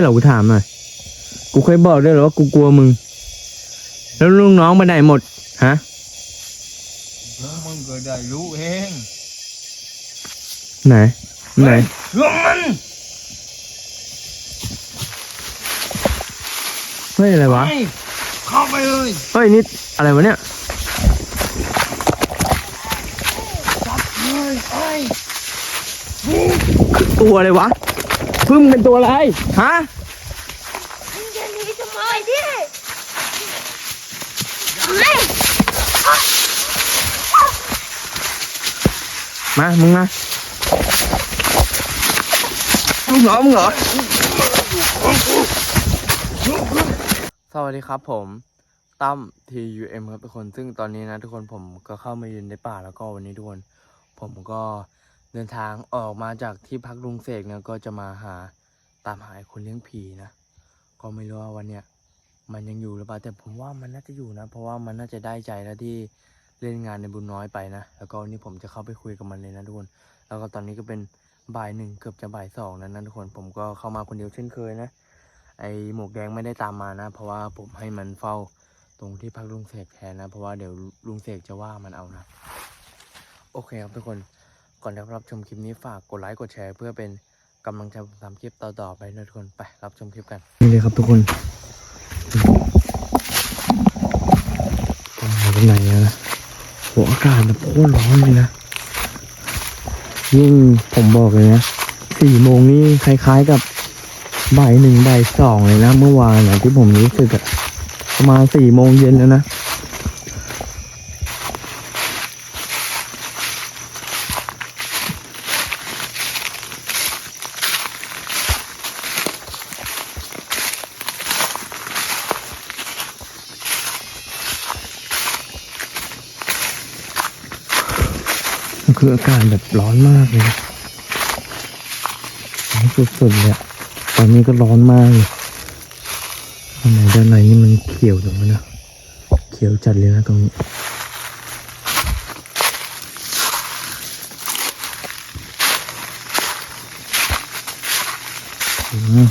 เหรอกูถามหน่อยกูเคยบอกด้วยเหรอว่ากูกลัวมึง แล้วลูกน้องไปไหนหมด ฮะ แล้วมึงก็ได้รู้เองไหน ไหน เรื่องมัน เฮ้ย อะไรวะไปเข้าไปเลยเฮ้ยนี่อะไรวะเนี่ย จับเลยไอ้ตัวอะไรวะ พึ่งเป็นตัวอะไร ฮะมึงจะหนีทำไมดิไม่มา มึงมาลูกน้อมึงเหรอ สวัสดีครับผมตั้ม TUM ครับทุกคน ซึ่งตอนนี้นะทุกคนผมก็เข้ามายืนในป่าแล้วก็วันนี้ทุกคน ผมก็ เดินทางออกมาจากที่พักลุงเสกเนี่ยก็จะมาหาตามหาคนเลี้ยงผีนะ ก็ไม่รู้ว่าวันเนี้ยมันยังอยู่หรือเปล่าแต่ผมว่ามันน่าจะอยู่นะ เพราะว่ามันน่าจะได้ใจแล้วที่เล่นงานในบุญน้อยไปนะ แล้วก็วันนี้ผมจะเข้าไปคุยกับมันเลยนะทุกคน แล้วก็ตอนนี้ก็เป็นบ่ายหนึ่งเกือบจะบ่ายสองแล้วนะทุกคน ผมก็เข้ามาคนเดียวเช่นเคยนะ ไอหมวกแดงไม่ได้ตามมานะ เพราะว่าผมให้มันเฝ้าตรงที่พักลุงเสกแทนนะ เพราะว่าเดี๋ยวลุงเสกจะว่ามันเอานะ โอเคครับทุกคน ก่อนจะรับชมคลิปนี้ฝากกดไลค์กดแชร์เพื่อเป็นกำลังใจผมทำคลิปต่อๆไปนะทุกคนไปรับชมคลิปกันนี่เลยครับทุกคนตรงไหนนะหัวอากาศแบบโคตรร้อนเลยนะยิ่งผมบอกเลยนะสี่โมงนี่คล้ายๆกับบ่ายหนึ่งบ่ายสองเลยนะ เมื่อวานนะที่ผมรู้สึกอะประมาณสี่โมงเย็นแล้วนะ มันคืออากาศแบบร้อนมากเลยสุดๆเลยอะตอนนี้ก็ร้อนมากเลยทำไมด้านในนี่มันเขียวจังวะเนะเขียวจัดเลยนะตรงนี้อืม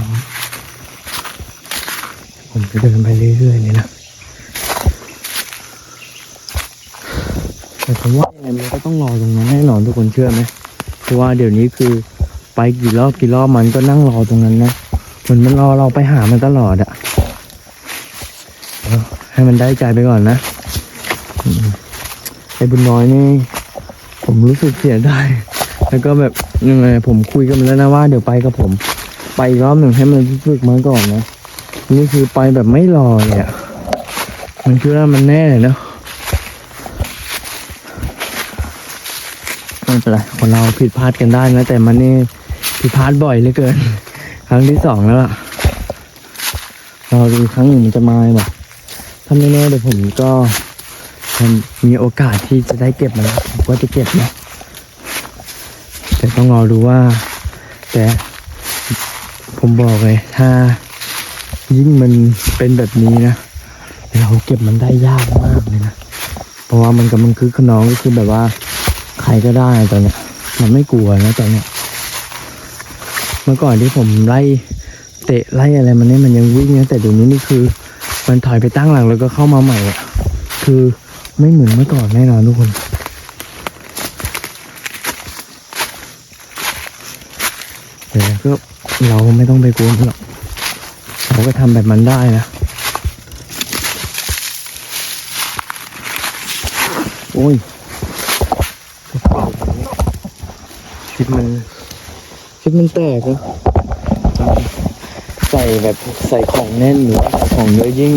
ร้อนผมจะ เดินไปเรื่อยๆเลยนะแต่ผมว่ายังไงมันก็ต้องรอตรงนั้นแน่นอนทุกคนเชื่อไหมเพราะว่าเดี๋ยวนี้คือไปกี่รอบกี่รอบมันก็นั่งรอตรงนั้นนะเหมือนมันรอเราไปหามันตลอดอะให้มันได้ใจไปก่อนนะไอ้บุญน้อยนี่ผมรู้สึกเสียดายแล้วก็แบบยังไงผมคุยกันแล้วนะว่าเดี๋ยวไปกับผม ไปอีกรอบหนึ่งให้มันรู้สึกมาก่อนนะ นี่คือไปแบบไม่รอเลยอะมันคือว่ามันแน่เลยเนาะไม่เป็นไรคนเราผิดพลาดกันได้นะแต่มันนี่ผิดพลาดบ่อยเหลือเกิน ครั้งที่สองแล้วล่ะเราดูครั้งหนึ่งจะมาหรอถ้าไม่แน่เดี๋ยวผมก็มีโอกาสที่จะได้เก็บมันแล้วผมก็จะเก็บนะแต่ต้องรอดูว่า แต่ผมบอกเลยถ้า ยิ่งมันเป็นแบบนี้นะ เราเก็บมันได้ยากมากเลยนะ เพราะว่ามันกับมันคือขนองก็คือแบบว่า ใครก็ได้ตอนเนี้ย มันไม่กลัวนะตอนเนี้ย เมื่อก่อนที่ผมไล่เตะไล่อะไรมันเนี่ยมันยังวิ่งนะแต่เดี๋ยวนี้นี่คือ มันถอยไปตั้งหลังแล้วก็เข้ามาใหม่อะคือไม่เหมือนเมื่อก่อนแน่นอนทุกคนแต่ก็เราไม่ต้องไปกลัวมันหรอก เราก็ทำแบบมันได้นะโอ้ยชิดมันชิดมันแตกนะใส่แบบใส่ของแน่นหรือว่าใส่ของเยอะยิ่ง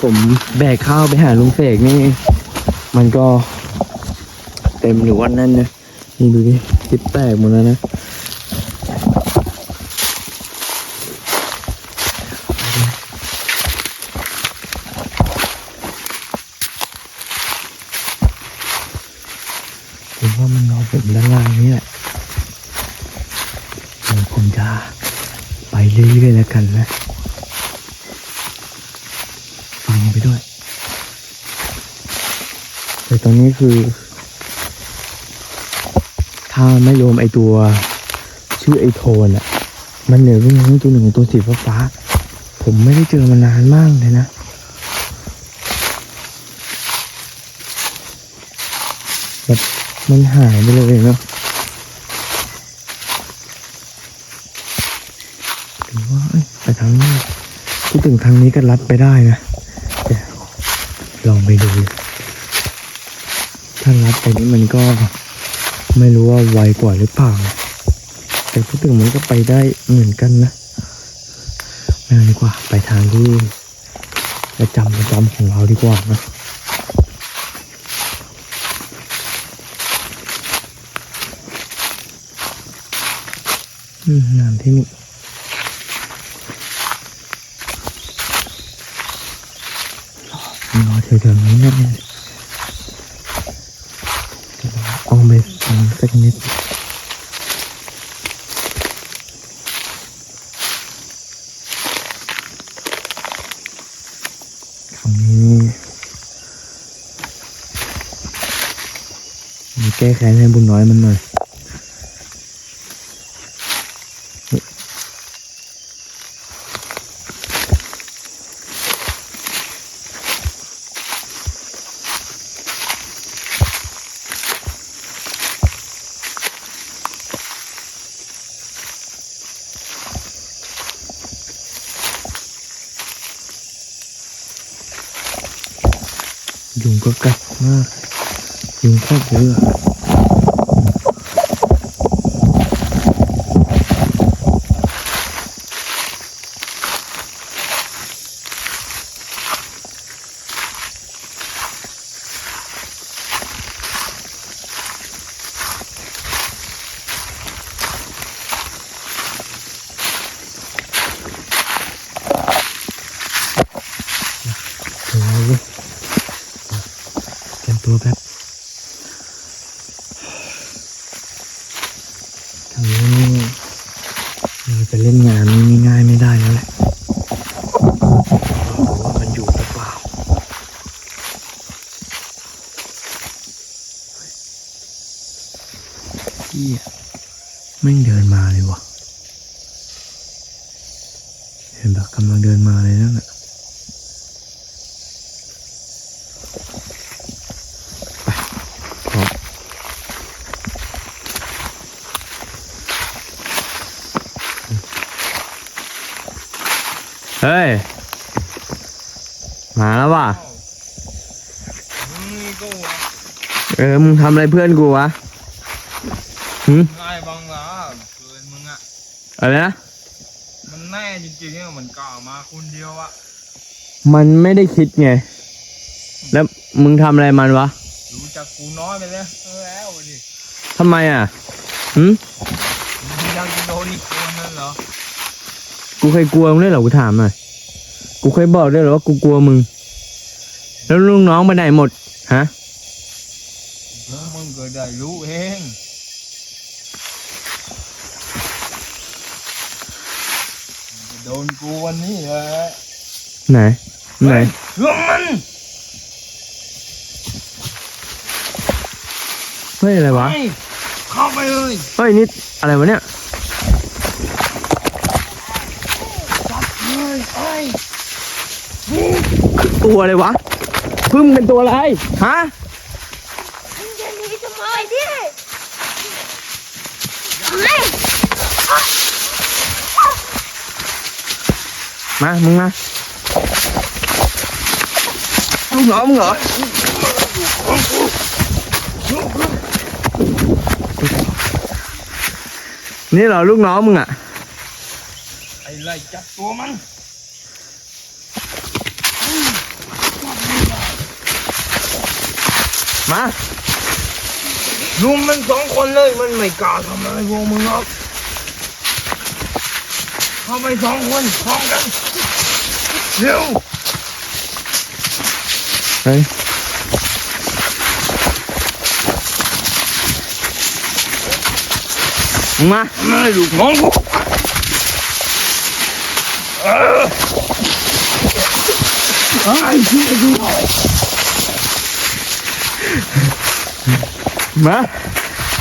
ผมแบกข้าวไปหาลุงเสกนี่ มันก็เต็มหรือว่าแน่นนะนี่ดูดิชิดแตกหมดแล้วนะผ มด้านล่างนี่แหละเดี๋ยวผมจะไปเรื่อยๆแล้วกันนะฟังไปด้วย แต่ตอนนี้คือ ถ้าไม่รวมไอตัวชื่อไอโทนอะมันเหลือเพียงตัวหนึ่งตัวสีฟ้าผมไม่ได้เจอมานานมากเลยนะแบบ มันหายไปเลยเนาะหรือว่าไปทางนี้พูดถึงทางนี้ก็ลัดไปได้นะลองไปดู ถ้าลัดไปนี่มันก็ไม่รู้ว่าไวกว่าหรือเปล่า แต่พูดถึงมันก็ไปได้เหมือนกันนะไม่เอาดีกว่า ไปทางที่ประจำประจำของเราดีกว่านะ อืมน้ำที่นี่รอแถวๆนี้แน่ๆเดี๋ยวเราเอาไปฟังสักนิดคำนี้มีแก้แค้นให้บุญน้อยมันหน่อย ยุงก็กัดมาก ยุงโคตรเยอะอะเดี๋ยวเอาเว้ยเตรียมตัวแป๊บทางนี้ เราจะเล่นงานง่ายๆไม่ได้แล้วแหละดูว่ามันอยู่หรือเปล่าเฮียไม่งเดินมาเลยวะเห็นแบบกำลังเดินมาเลยนั่นแหละครับ เฮ้ย มาแล้วว่ะมึงนี่ก็วะเออ มึงทำอะไรเพื่อนกูวะหืมง่ายบังละเกินมึงอะอะไรนะ มันแน่จริงๆอะมันกล้ามาคนเดียวอะมันไม่ได้คิดไง แล้วมึงทำอะไรมันวะ รู้จักกูน้อยไปเลยเออแล้วดิทำไมอะหืมมึงยังจะโดนอีกคนนั่นเหรอ กูเคยกลัวมึงด้วยเหรอกูถามหน่อยกูเคยบอกด้วยเหรอว่ากูกลัวมึง แล้วลูกน้องไปไหนหมดฮะเดี๋ยวมึงก็ได้รู้เองมึงจะโดนกูวันนี้แหละไหนไหนเรื่องมันเฮ้ยอะไรวะไปเข้าไปเลย เฮ้ยนี่อะไรวะเนี่ย บเลยไอ้ตัวอะไรวะพึ่งเป็นตัวอะไร ฮะมึงจะหนีทำไมดิไม่มา มึงมาลูกน้องมึงเหรอนี่เหรอลูกน้องมึงอะ ไอ้ไล่จับตัวมัน มาลุมมันสองคนเลยมันไม่กล้าทำอะไรพวกมึงหรอกทำไมสองคนพร้อมกันเร็วเฮ้ยมามาลูกน้องกูไอ้เชี่ยดูหน่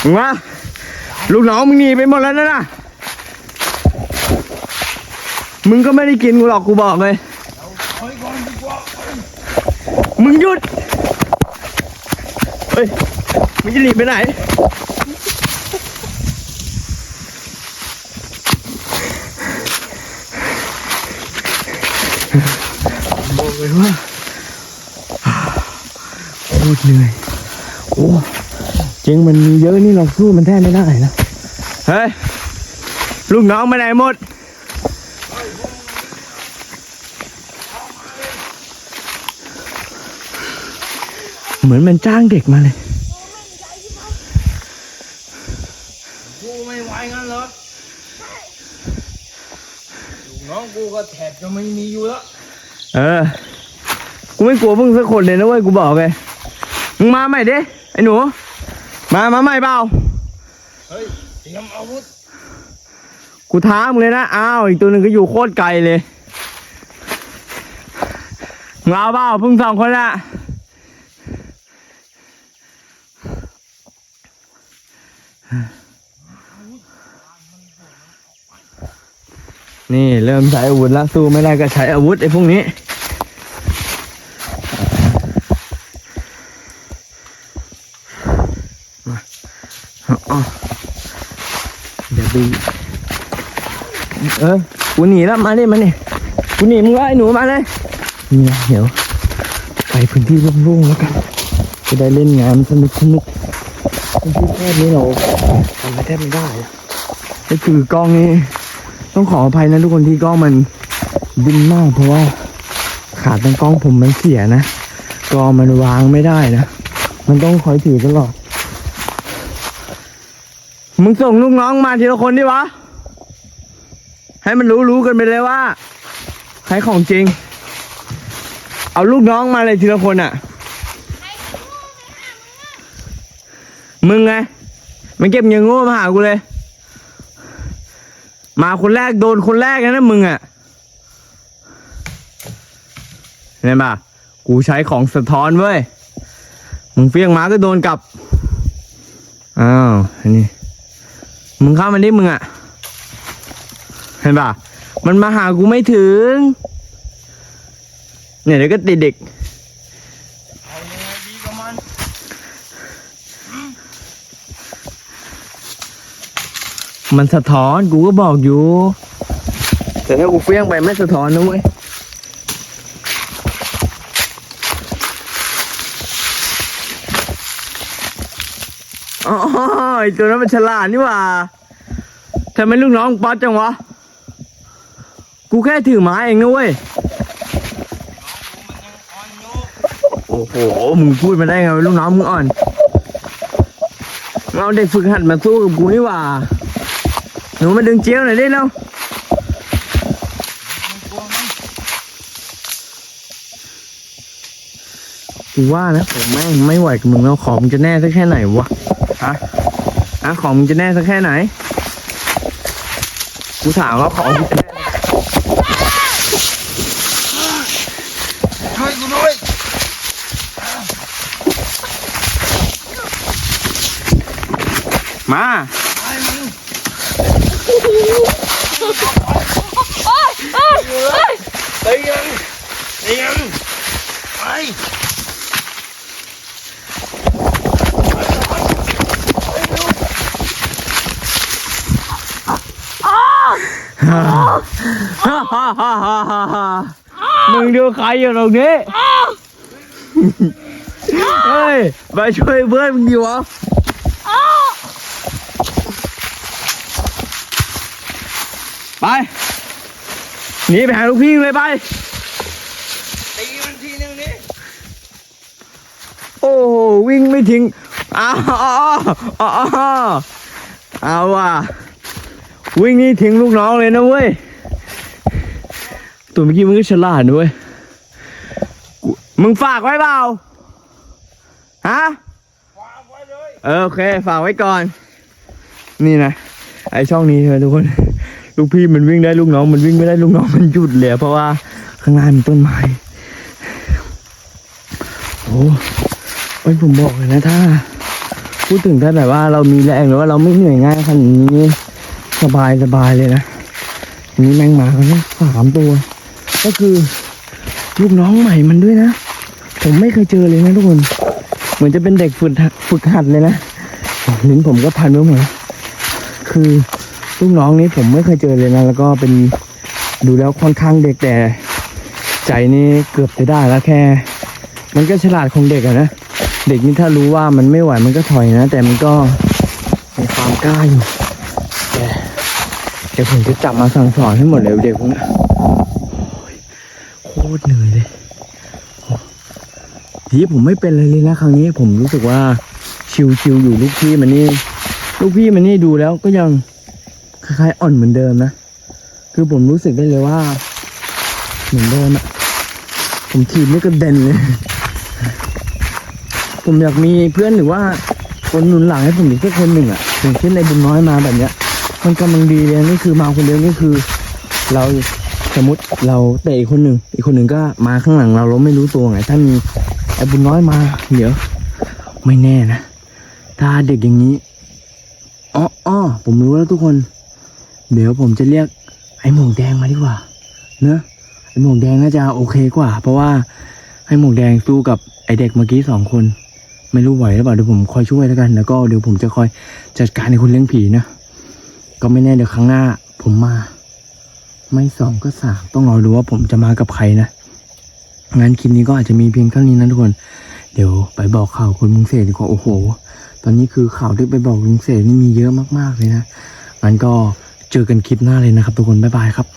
มึงมาลูกน้องมึงหนีไปหมดแล้วนะน่ะมึงก็ไม่ได้กินกูหรอกกูบอกเลย มึงหยุด เฮ้ย มึงจะหนีไปไหนบอกเลยว่า คตรเหนื่อยโอ้จริงมันมีเยอะนี่เราสู้มันแทบไม่ได้นะเฮ้ยลูกน้องไปไหนหมดเหมือนมันจ้างเด็กมาเลยกูไม่ไหวงั้นเหรอลูกน้องกูก็แทบจะไม่มีอยู่แล้ว เออ กูไม่กลัวมึงสักคนเลยนะเว้ย กูบอกเลย มึงมาใหม่ดิไอ้หนู มามาใหม่เปล่าเฮ้ยเตรียมอาวุธกูท้ามึงเลยนะอ้าวอีกตัวหนึ่งก็อยู่โคตรไกลเลยมึงเอาเปล่าเพิ่งสองคนละนี่เริ่มใช้อาวุธแล้วสู้ไม่ได้ก็ใช้อาวุธไอ้พวกนี้ เอาเดี๋ยวดูเออกูหนีแล้วมาดิมาดิกูหนีมึงแล้วไอ้หนูมาเลยนี่นะเดี๋ยวไปพื้นที่โล่งๆแล้วกันจะได้เล่นงานสนุกสนุกพื้นที่แค่นี้เราทำอะไรแทบไม่ได้อะก็คือกล้องนี้ต้องขออภัยนะทุกคนที่กล้องมันดิ้นมากเพราะว่าขาตั้งกล้องผมมันเสียนะกล้องมันวางไม่ได้นะมันต้องคอยถือตลอด มึงส่งลูกน้องมาทีละคนดิวะ ให้มันรู้รู้กันไปเลยว่าใครของจริง เอาลูกน้องมาเลยทีละคนอะ มึงไง มันเก็บเงินโง่มาหากูเลย มาคนแรกโดนคนแรกนะมึงอะเห็นปะกูใช้ของสะท้อนเว้ย มึงเฟี้ยงมาก็โดนกลับ อ้าวอันนี้ มึงเข้ามาดิมึงอะเห็นปะมันมาหากูไม่ถึง เนี่ยเดี๋ยวก็ติดเด็กเอายังไงดีกับมันมันสะท้อนกูก็บอกอยู่ แต่ถ้ากูเฟี้ยงไปไม่สะท้อนนะเว้ย อ๋อ ไอตัวนั้นมันฉลาดนี่หว่าทำไมลูกน้องป๊อตจังวะ กูแค่ถือไม้เองนะเว้ย โอ้โห มึงพูดมาได้ไงลูกน้องมึงอ่อนเอาเด็กฝึกหัดมาสู้กับกูนี่หว่า หนูมาดึงเจียวหน่อยได้แล้วกูว่านะผมแม่งไม่ไหวกับมึงแล้วขอมึงจะแน่สักแค่ไหนวะ ฮะ ฮะของมึงจะแน่สักแค่ไหน กูถามว่าของมึงจะแน่ช่วยกูด้วยมาไอ้มึงโอ้ยโอ้ยโอ้ยเตียงเตียงไป ฮ่าฮ่าฮ่าฮ่าฮ่า มึงดูใครอยู่ตรงนี้ เฮ้ยไปช่วยเพื่อนมึงดีวะไปหนีไปหาลูกพี่เลยไปตีมันทีนึงนี่โอ้โหวิ่งไม่ทิ้งอ้าวอ้าวอ้าวอ้าวเอาว่ะ วิ่งนี่ทิ้งลูกน้องเลยนะเว้ย ตัวเมื่อกี้มึงก็ฉลาดนะเว้ย มึงฝากไว้เปล่า ฮะวางไว้เลยเออโอเค ฝากไว้ก่อน นี่นะ ไอช่องนี้เธอทุกคน ลูกพี่มันวิ่งได้ลูกน้อง มันวิ่งไม่ได้ลูกน้องมันหยุดเลยเพราะว่าข้างหน้ามีต้นไม้โอ้ยผมบอกเลยนะถ้า พูดถึงถ้าแบบว่าเรามีแรงหรือว่าเราไม่เหนื่อยง่ายขนาดนี้ สบายสบายเลยนะนี้แมงหมากันสามตัว ก็คือลูกน้องใหม่มันด้วยนะ ผมไม่เคยเจอเลยนะทุกคน เหมือนจะเป็นเด็กฝึกหัดฝึกหัดเลยนะลิ้นผมก็พันไปหมดแล้วคือลูกน้องนี้ผมไม่เคยเจอเลยนะ แล้วก็เป็นดูแล้วค่อนข้างเด็กแต่ใจนี่เกือบจะได้แล้วแค่ มันก็ฉลาดของเด็กอะนะ เด็กนี่ถ้ารู้ว่ามันไม่ไหวมันก็ถอยนะ แต่มันก็มีความกล้าอยู่ เดี๋ยวผมจะจับมาสั่งสอนให้หมดเลยเด็กพวกนี้โคตรเหนื่อยเลยทีผมไม่เป็นเลยเลยนะครั้งนี้ผมรู้สึกว่าชิวๆอยู่ลูกพี่มันนี่ลูกพี่มันนี่ดูแล้วก็ยังคล้ายๆอ่อนเหมือนเดิมนะ คือผมรู้สึกได้เลยว่า เหมือนเดิมอะผมถีบไม่กระเด็นเลย ผมอยากมีเพื่อนหรือว่าคนหนุนหลังให้ผมอีกสักคนหนึ่งอะอย่างเช่นในบุญน้อยมาแบบเนี้ย มันกำลังดีเลยนี่คือมาคนเดียวนี่คือ เราสมมติเราเตะอีกคนหนึ่งอีกคนหนึ่งก็มาข้างหลังเราเราไม่รู้ตัวไงถ้ามีไอ้บุญน้อยมาเดี๋ยวไม่แน่นะถ้าเด็กอย่างนี้อ๋ออ้อผมรู้แล้วทุกคน เดี๋ยวผมจะเรียกไอ้หมวกแดงมาดีกว่าเนอะไอ้หมวกแดงน่าจะโอเคกว่า เพราะว่าไอ้หมวกแดงสู้กับไอ้เด็กเมื่อกี้สองคน ไม่รู้ไหวหรือเปล่าเดี๋ยวผมคอยช่วยแล้วกัน แล้วก็เดี๋ยวผมจะคอยจัดการในคนเลี้ยงผีนะ ก็ไม่แน่เดี๋ยวครั้งหน้า ผมมา ไม่สองก็สามต้องรอดูว่าผมจะมากับใครนะงั้นคลิปนี้ก็อาจจะมีเพียงเท่านี้นะทุกคน เดี๋ยวไปบอกข่าวคนลุงเสดดีกว่าโอ้โห ตอนนี้คือข่าวที่ไปบอกลุงเสดนี่มีเยอะมากๆเลยนะงั้นก็เจอกันคลิปหน้าเลยนะครับ ทุกคนบ๊ายบายครับ